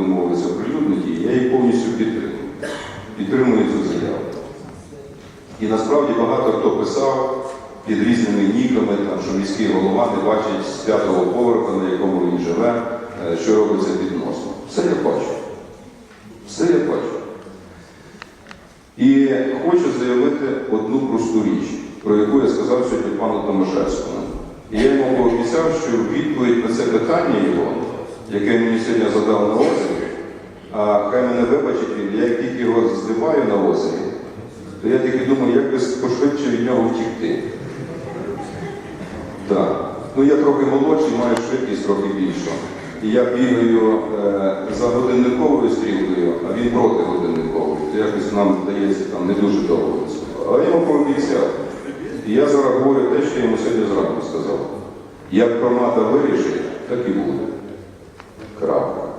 домовилися оприлюднити, її, я її повністю підтримую. Підтримую цю заяву. І насправді багато хто писав під різними ніками, там, що міський голова не бачить з п'ятого поверха, на якому він живе, е, що робиться під носом. Все я бачу. Все я бачу. І хочу заявити одну просту річ, про яку я сказав сьогодні пану Томашевському. І я йому пообіцяв, що відповідь на це питання його, яке мені сьогодні задав на озері, а хай мене вибачить він, я як тільки його здиваю на озері, то я тільки думаю, як би пошвидше від нього втікти. Так. Ну я трохи молодший, маю швидкість трохи більшу. І я бігаю е, за годинниковою стрілкою, а він проти годинникової. То якось нам здається там не дуже довго. Але я йому пообіцяв. І я зараз говорю те, що я йому сьогодні зранку сказав. Як громада вирішить, так і буде. prawa.